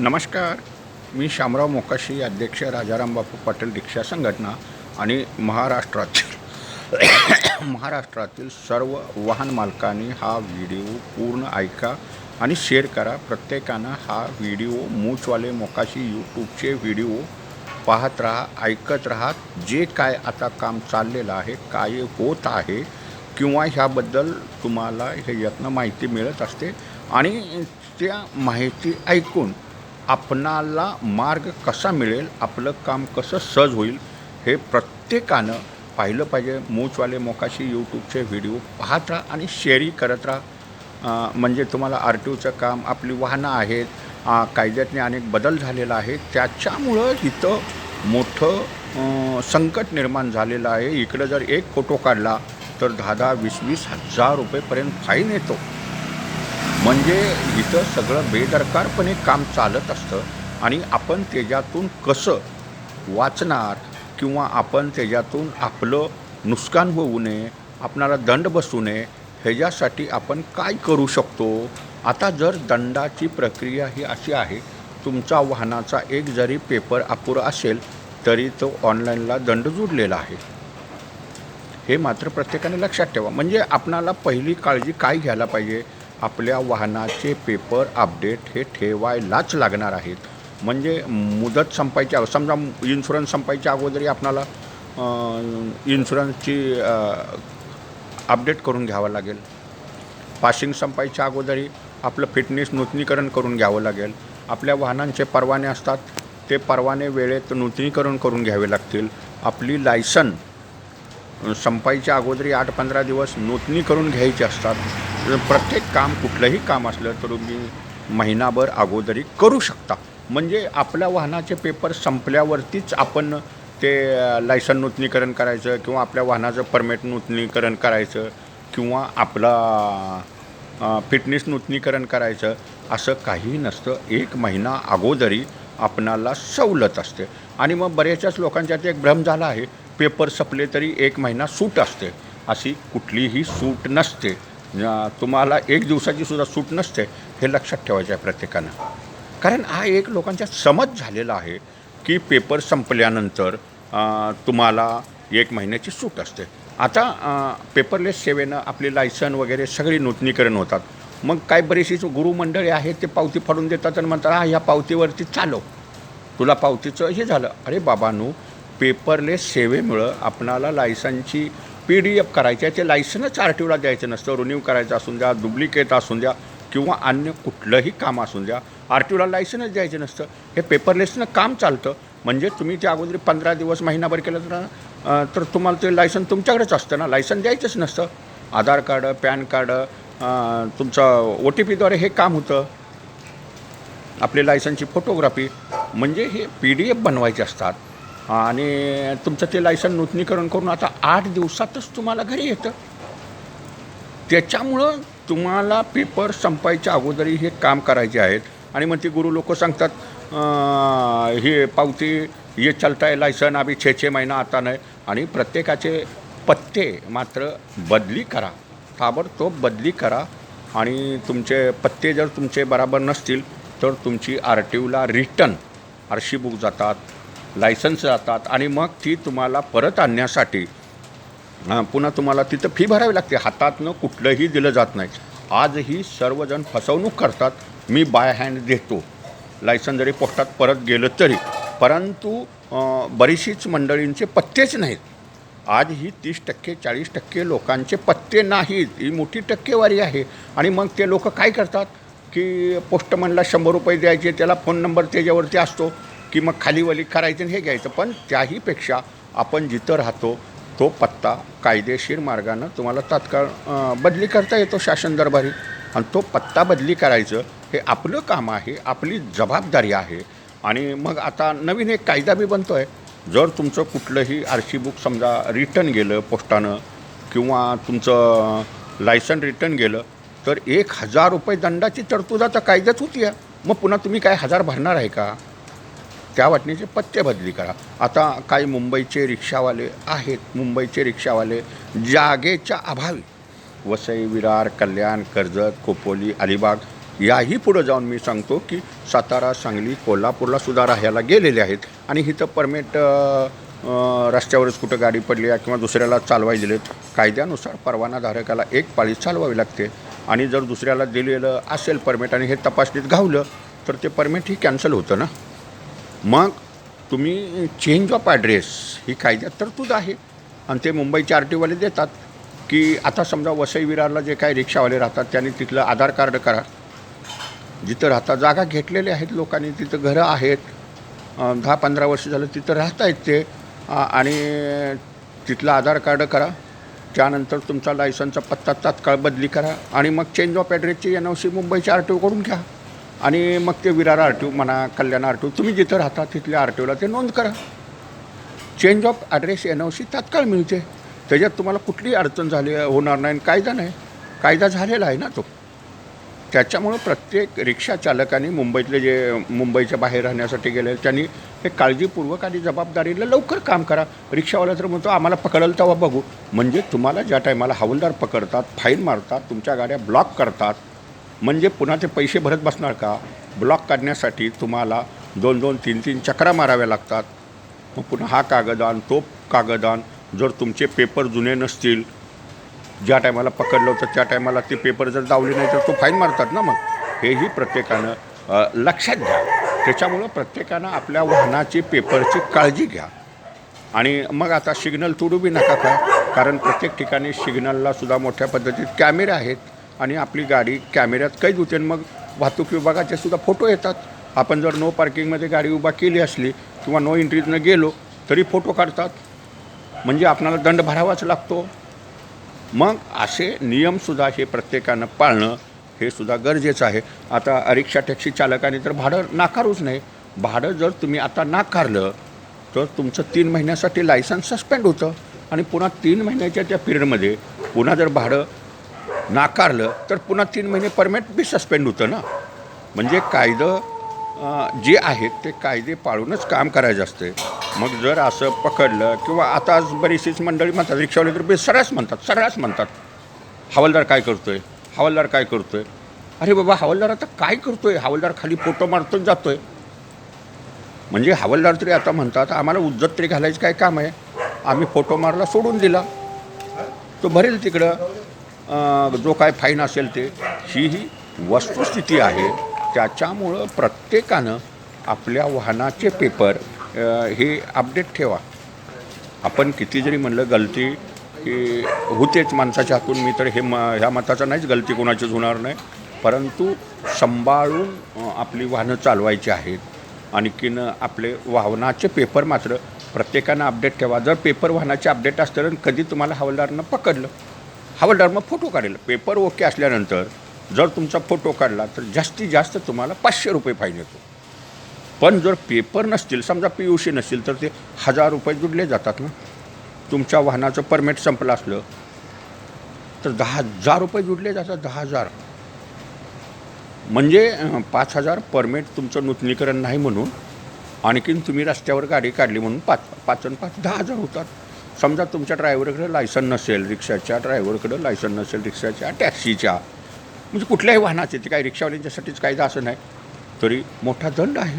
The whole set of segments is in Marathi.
नमस्कार. मी शामराव मोकाशी अध्यक्ष राजाराम बापू पाटील रिक्षा संघटना आणि महाराष्ट्रातील महाराष्ट्रातील सर्व वाहन मालकांनी हा व्हिडिओ पूर्ण ऐका आणि शेअर करा. प्रत्येकानं हा व्हिडिओ मूचवाले मोकाशी यूट्यूबचे व्हिडिओ पाहत राहा ऐकत राहा. जे काय आता काम चाललेलं आहे काय होत आहे किंवा ह्याबद्दल तुम्हाला हे यत्न माहिती मिळत असते आणि त्या माहिती ऐकून आपणाला मार्ग कसा मिळेल आपलं काम कसं सहज होईल हे प्रत्येकानं पाहिलं पाहिजे. मूचवाले मोकाशी यूट्यूबचे व्हिडिओ पाहत राहा आणि शेअरही करत राहा. म्हणजे तुम्हाला आर टी ओचं काम आपली वाहनं आहेत कायद्यातने अनेक बदल झालेला आहे. त्याच्यामुळं इथं मोठं संकट निर्माण झालेलं आहे. इकडं जर एक फोटो काढला तर दहा दहा वीस वीस हजार रुपयेपर्यंत फाईन येतो. म्हणजे इथं सगळं बेदरकारपणे काम चालत असतं आणि आपण त्याच्यातून कसं वाचणार किंवा आपण त्याच्यातून आपलं नुकसान होऊ नये आपणाला दंड बसू नये ह्याच्यासाठी आपण काय करू शकतो? आता जर दंडाची प्रक्रिया ही अशी आहे तुमचा वाहनाचा एक जरी पेपर अपुरा असेल तरी तो ऑनलाईनला दंड जुडलेला आहे. हे मात्र प्रत्येकाने लक्षात ठेवा. म्हणजे आपणाला पहिली काळजी काय घ्यायला पाहिजे? आपल्या वाहनाचे पेपर अपडेट हे ठेवायलाच लागणार आहेत. म्हणजे मुदत संपायच्या समजा इन्शुरन्स संपायच्या अगोदरही आपणाला इन्शुरन्सची अपडेट करून घ्यावं लागेल. पासिंग संपायच्या अगोदरही आपलं फिटनेस नूतनीकरण करून घ्यावं लागेल. आपल्या वाहनांचे परवाने असतात ते परवाने वेळेत नूतनीकरण करून घ्यावे लागतील. आपली लायसन संपायच्या अगोदरी आठ पंधरा दिवस नूतनीकरण घ्यायचे घ्यायची असतात. प्रत्येक काम कुठलंही काम असलं तर तुम्ही महिनाभर अगोदरी करू शकता. म्हणजे आपल्या वाहनाचे पेपर संपल्यावरतीच आपण ते लायसन नूतनीकरण करायचं किंवा आपल्या वाहनाचं परमिट नूतनीकरण करायचं किंवा आपला फिटनेस नूतनीकरण करायचं असं काही नसतं. एक महिना अगोदरी आपणाला सवलत असते. आणि मग बऱ्याचशाच लोकांच्यात एक भ्रम झाला आहे. पेपर संपले तरी एक महिना सूट असते. अशी कुठलीही सूट नसते. तुम्हाला एक दिवसाची सुद्धा सूट नसते हे लक्षात ठेवायचं आहे प्रत्येकानं. कारण हा एक लोकांच्या समज झालेला आहे की पेपर संपल्यानंतर तुम्हाला एक महिन्याची सूट असते. आता पेपरलेस सेवेनं आपली लायसन वगैरे सगळी नूतनीकरण होतात. मग काय बरीचशीच गुरुमंडळी आहेत ते पावती फाडून देतात आणि म्हणतात हा ह्या पावतीवरती चालव तुला पावतीचं हे झालं. अरे बाबांनो पेपरलेस सेवेमुळं आपणाला लायसनची पी डी एफ करायची आहे ते लायसनच आर टी ओला द्यायचं नसतं रिन्यू करायचं असून द्या डुप्लिकेट असून द्या किंवा अन्य कुठलंही काम असून द्या आर टी ओला लायसनच द्यायचं नसतं. हे पेपरलेसनं काम चालतं. म्हणजे तुम्ही त्या अगोदर पंधरा दिवस महिनाभर केलं तर तर तुम्हाला ते लायसन तुमच्याकडेच असतं ना लायसन द्यायचंच नसतं. आधार कार्ड पॅन कार्ड तुमचं ओ टी पीद्वारे हे काम होतं. आपली लायसनची फोटोग्राफी म्हणजे हे पी डी एफ बनवायचे असतात. आणि तुमचं ते लायसन नूतनीकरण करून आता आठ दिवसातच तुम्हाला घरी येतं. त्याच्यामुळं तुम्हाला पेपर संपायच्या अगोदरही हे काम करायचे आहेत. आणि मग ते गुरु लोक सांगतात हे पावती ये चालताय लायसन आम्ही छे छे महिना आता नाही. आणि प्रत्येकाचे पत्ते मात्र बदली करा. ताबडतोब बदली करा. आणि तुमचे पत्ते जर तुमचे बराबर नसतील तर तुमची आर टी ओला रिटर्न आरशी बुक जातात. लायसन्स जातात आणि मग ती तुम्हाला परत आणण्यासाठी पुन्हा तुम्हाला तिथं फी भरावी लागते. हातातनं कुठलंही दिलं जात नाही. आजही सर्वजण फसवणूक करतात. मी बाय हँड देतो लायसन जरी पोस्टात परत गेलं तरी. परंतु बरीचशीच मंडळींचे पत्तेच नाहीत. आज ही तीस टक्के चाळीस टक्के लोकांचे पत्ते नाहीत. ही मोठी टक्केवारी आहे. आणि मग ते लोक काय करतात? की पोस्टमनला शंभर रुपये द्यायचे त्याला फोन नंबर त्याच्यावरती असतो. की मग खालीवली करायचं आणि हे घ्यायचं. पण त्याहीपेक्षा आपण जिथं राहतो तो पत्ता कायदेशीर मार्गानं तुम्हाला तात्काळ बदली करता येतो शासन दरबारी. आणि तो पत्ता बदली करायचं हे आपलं काम आहे आपली जबाबदारी आहे. आणि मग आता नवीन एक कायदा बी बनतो आहे जर तुमचं कुठलंही आर सी बुक समजा रिटर्न गेलं पोस्टानं किंवा तुमचं लायसन रिटर्न गेलं तर एक हजार रुपये दंडाची तरतूद आता कायद्यात होती आहे मग पुन्हा तुम्ही काय हजार भरणार आहे का? त्या वाटणीचे पत्ते बदली करा. आता काही मुंबईचे रिक्षावाले आहेत. मुंबईचे रिक्षावाले जागेच्या अभावी. वसई विरार कल्याण कर्जत खोपोली अलिबाग याही पुढं जाऊन मी सांगतो की सातारा सांगली कोल्हापूरला सुद्धा राहायला गेलेले आहेत. आणि इथं परमिट रस्त्यावरच कुठं गाडी पडली आहे किंवा दुसऱ्याला चालवायला दिलेत कायद्यानुसार परवानाधारकाला एक पाळी चालवावी लागते. आणि जर दुसऱ्याला दिलेलं असेल परमिट आणि हे तपासणीत घावलं तर ते परमिट ही कॅन्सल होतं ना? मग तुम्ही चेंज ऑफ ॲड्रेस ही कायद्यात तरतूद आहे. आणि ते मुंबईचे आर टीवाले देतात की आता समजा वसई विरारला जे काही रिक्षावाले राहतात त्यांनी तिथलं आधार कार्ड करा. जिथं राहतात जागा घेतलेल्या आहेत लोकांनी तिथं घरं आहेत. दहा पंधरा वर्ष झालं तिथं राहत आहेत ते आणि तिथलं आधार कार्ड करा. त्यानंतर तुमचा लायसनचा पत्ता तात्काळ बदली करा. आणि मग चेंज ऑफ ॲड्रेसची एन ओ सी मुंबईच्या आर टी ओकडून घ्या. आणि मग ते विरार आर टी ओ म्हणा कल्याण आर टी ओ तुम्ही जिथं राहता तिथल्या आर टी ओला ते नोंद करा. Change of address N O C तात्काळ मिळते. त्याच्यात तुम्हाला कुठलीही अडचण झाली होणार नाही आणि कायदा नाही. कायदा झालेला आहे ना तो. त्याच्यामुळं प्रत्येक रिक्षा चालकांनी मुंबईतले जे मुंबईच्या बाहेर राहण्यासाठी गेले त्यांनी हे काळजीपूर्वक आणि जबाबदारीला लवकर काम करा. रिक्षावाला तर म्हणतो आम्हाला पकडलं तेव्हा बघू. म्हणजे तुम्हाला ज्या टायमाला हवलदार पकडतात फाईन मारतात तुमच्या गाड्या ब्लॉक करतात म्हणजे पुन्हा ते पैसे भरत बसणार का? ब्लॉक काढण्यासाठी तुम्हाला दोन दोन तीन तीन चक्रा माराव्या लागतात. मग पुन्हा हा कागद आण तो कागद आण जर तुमचे पेपर जुने नसतील ज्या टायमाला पकडलं होतं त्या टायमाला ते पेपर जर दावले नाही तर तो फाईन मारतात ना मग. हेही प्रत्येकानं लक्षात घ्या. त्याच्यामुळं प्रत्येकानं आपल्या वाहनाची पेपरची काळजी घ्या. आणि मग आता सिग्नल तोडू बी नका का? कारण प्रत्येक ठिकाणी सिग्नलला सुद्धा मोठ्या पद्धतीत कॅमेरे आहेत. आणि आपली गाडी कॅमेऱ्यात कैद होते आणि मग वाहतूक विभागाचे सुद्धा फोटो येतात. आपण जर नो पार्किंगमध्ये गाडी उभा केली असली किंवा नो एंट्रीतनं गेलो तरी फोटो काढतात. म्हणजे आपणाला दंड भरावाच लागतो. मग असे नियमसुद्धा हे प्रत्येकानं पाळणं हे सुद्धा गरजेचं आहे. आता रिक्षा टॅक्सी चालकाने तर भाडं नाकारूच नाही भाडं जर तुम्ही आता नाकारलं तर तुमचं तीन महिन्यासाठी लायसन्स सस्पेंड होतं. आणि पुन्हा तीन महिन्याच्या त्या पिरियडमध्ये पुन्हा जर भाडं नाकारलं तर पुन्हा तीन महिने परमिट बी सस्पेंड होतं ना. म्हणजे कायदं जे आहेत ते कायदे पाळूनच काम करायचं असते मग जर असं पकडलं किंवा आता बरीचशीच मंडळी म्हणतात रिक्षावाले तर बे सरळच म्हणतात सरळच म्हणतात. हवालदार काय करतोय? हवालदार काय करतोय? अरे बाबा हवालदार आता काय करतोय? हवालदार खाली फोटो मारतोच जातोय. म्हणजे हवालदार तरी आता म्हणतात आम्हाला उज्जत तरी घालायचं काय काम आहे? आम्ही फोटो मारला सोडून दिला. तो भरेल तिकडं. जो काय फाईन असेल ते ही ही वस्तुस्थिती आहे. त्याच्यामुळं प्रत्येकानं आपल्या वाहनाचे पेपर हे अपडेट ठेवा. आपण किती जरी म्हणलं गलती की होतेच माणसाच्या हातून मी तर हे म ह्या मताचा नाहीच गलती कोणाचीच होणार नाही. परंतु सांभाळून आपली वाहनं चालवायची आहेत. आणखीन आपले वाहनाचे पेपर मात्र प्रत्येकानं अपडेट ठेवा. जर पेपर वाहनाचे अपडेट असतं तर कधी तुम्हाला हवालदारनं पकडलं हवालदार मग फोटो काढेल पेपर ओके असल्यानंतर जर तुमचा फोटो काढला तर जास्तीत जास्त तुम्हाला पाचशे रुपये फाईन येतो. पण जर पेपर नसतील समजा पी यू सी नसतील तर ते हजार रुपये जुडले जातात ना. तुमच्या वाहनाचं परमिट संपलं असलं तर दहा हजार रुपये जुडले जातात दहा हजार. म्हणजे पाच हजार परमिट तुमचं नूतनीकरण नाही म्हणून आणखीन तुम्ही रस्त्यावर गाडी काढली म्हणून पाच पाच आणि पाच दहा हजार होतात. समजा तुमच्या ड्रायव्हरकडे लायसन नसेल रिक्षाच्या ड्रायव्हरकडे लायसन नसेल रिक्षाच्या टॅक्सीच्या म्हणजे कुठल्याही वाहनाचे ते काही रिक्षावाल्यांच्यासाठीच कायदा असं नाही. तरी मोठा दंड आहे.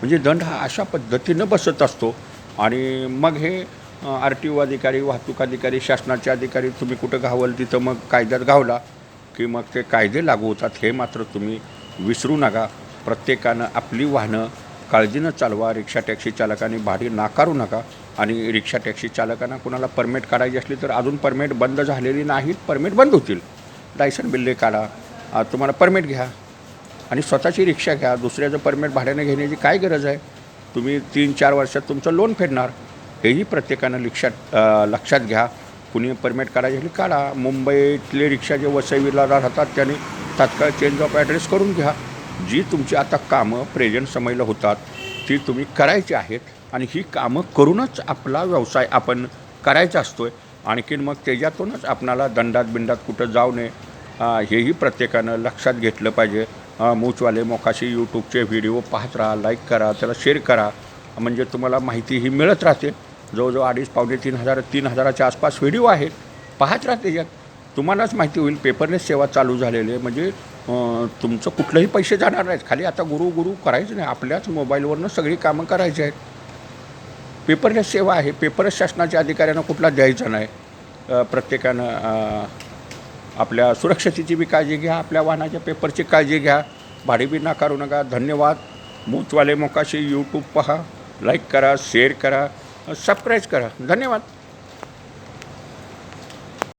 म्हणजे दंड हा अशा पद्धतीनं बसत असतो. आणि मग हे आर टी ओ अधिकारी वाहतूक अधिकारी शासनाचे अधिकारी तुम्ही कुठं घावल तिथं मग कायद्यात घावला की मग ते कायदे लागू होतात. हे मात्र तुम्ही विसरू नका. प्रत्येकानं आपली वाहनं काळजीनं चालवा रिक्षा टॅक्सी चालकांनी भाडी नाकारू नका. आणि रिक्षा टॅक्सी चालकांना कुणाला परमिट काढायची असली तर अजून परमिट बंद झालेली नाहीत परमिट बंद होतील. लायसन बिल्ले काढा. तुम्हाला परमिट घ्या. आणि स्वतःची रिक्षा घ्या. दुसऱ्याचं परमिट भाड्याने घेण्याची काय गरज आहे? तुम्ही तीन चार वर्षात तुमचं लोन फेडणार. हेही प्रत्येकानं लक्षात लक्षात घ्या. कुणी परमिट काढायची असली काढा. मुंबईतले रिक्षा जे वसईला राहतात त्यांनी तात्काळ चेंज ऑफ ॲड्रेस करून घ्या. जी तुमची आता कामं प्रेझेंट समयला होतात ती तुम्ही करायची आहेत. आणि ही कामं करूनच आपला व्यवसाय आपण करायचा असतो आहे आणखीन मग त्याच्यातूनच आपणाला दंडात बिंडात कुठं जाऊ नये हेही प्रत्येकानं लक्षात घेतलं पाहिजे. मूचवाले मोकाशी यूट्यूबचे व्हिडिओ पाहत राहा लाईक करा त्याला शेअर करा. म्हणजे तुम्हाला माहिती ही मिळत राहते. जवळजवळ अडीच पावणे तीन हजार तीन हजाराच्या आसपास व्हिडिओ आहेत. पाहत राहा त्याच्यात तुम्हालाच माहिती होईल पेपरलेस सेवा चालू झालेली आहे. म्हणजे तुमचं कुठलंही पैसे जाणार नाहीत. खाली आता गुरु गुरु करायचं नाही. आपल्याच मोबाईलवरनं सगळी कामं करायची आहेत. पेपरलेस सेवा आहे. पेपरच शासनाच्या अधिकाऱ्यांना कुठला द्यायचा नाही. प्रत्येकानं आपल्या सुरक्षतेची बी काळजी घ्या आपल्या वाहनाच्या पेपरची काळजी घ्या. भाडे बी नाकारू नका. धन्यवाद. मूचवाले मोकाशी यूट्यूब पहा. लाईक करा शेअर करा. सबस्क्राईब करा. धन्यवाद.